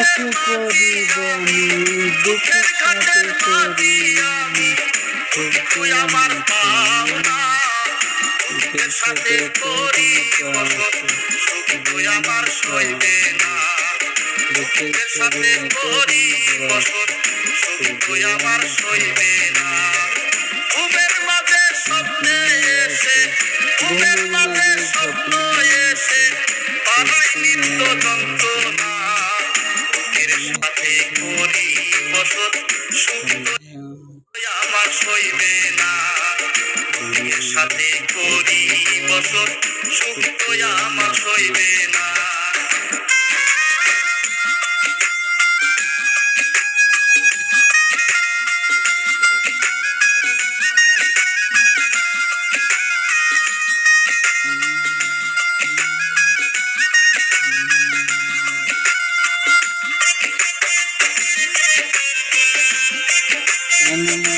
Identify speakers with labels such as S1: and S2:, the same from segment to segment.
S1: সাথে করিব আমি দুঃখের সাথে করি
S2: আমার দুঃখের সাথে করি সুখ আমার সইবে না দুঃখের সাথে করি বসত সুখ আমার সইবে না ঘুমের মাঝে স্বপ্নে এসে ঘুমের মাঝে স্বপ্ন এসে পালাই নিত্য যন্ত্রণা সাথে করি বসত সুখ আমার সইবে না দুঃখের সাথে করি বসত সুখ আমার সইবে না। and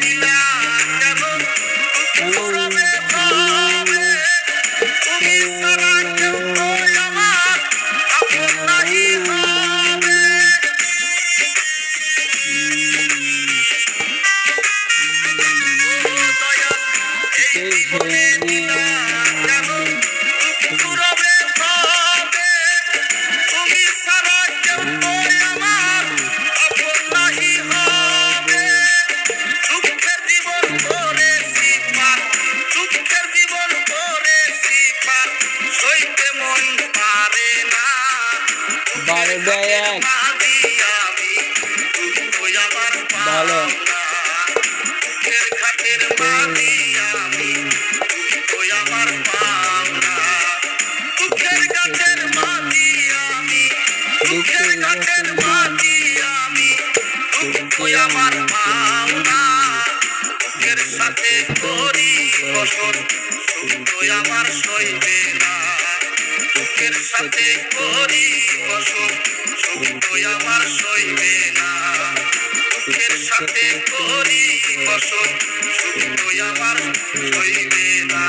S2: Amen.
S1: বারে দেয় এক। ভালো।
S2: আমার পাওনা দুঃখের সাথে করি বসত আমার সইবে না দুঃখের সাথে করি বসত, সুখ আমার সইবে না। সুখের সাথে করি বসত, সুখ আমার সইবে না।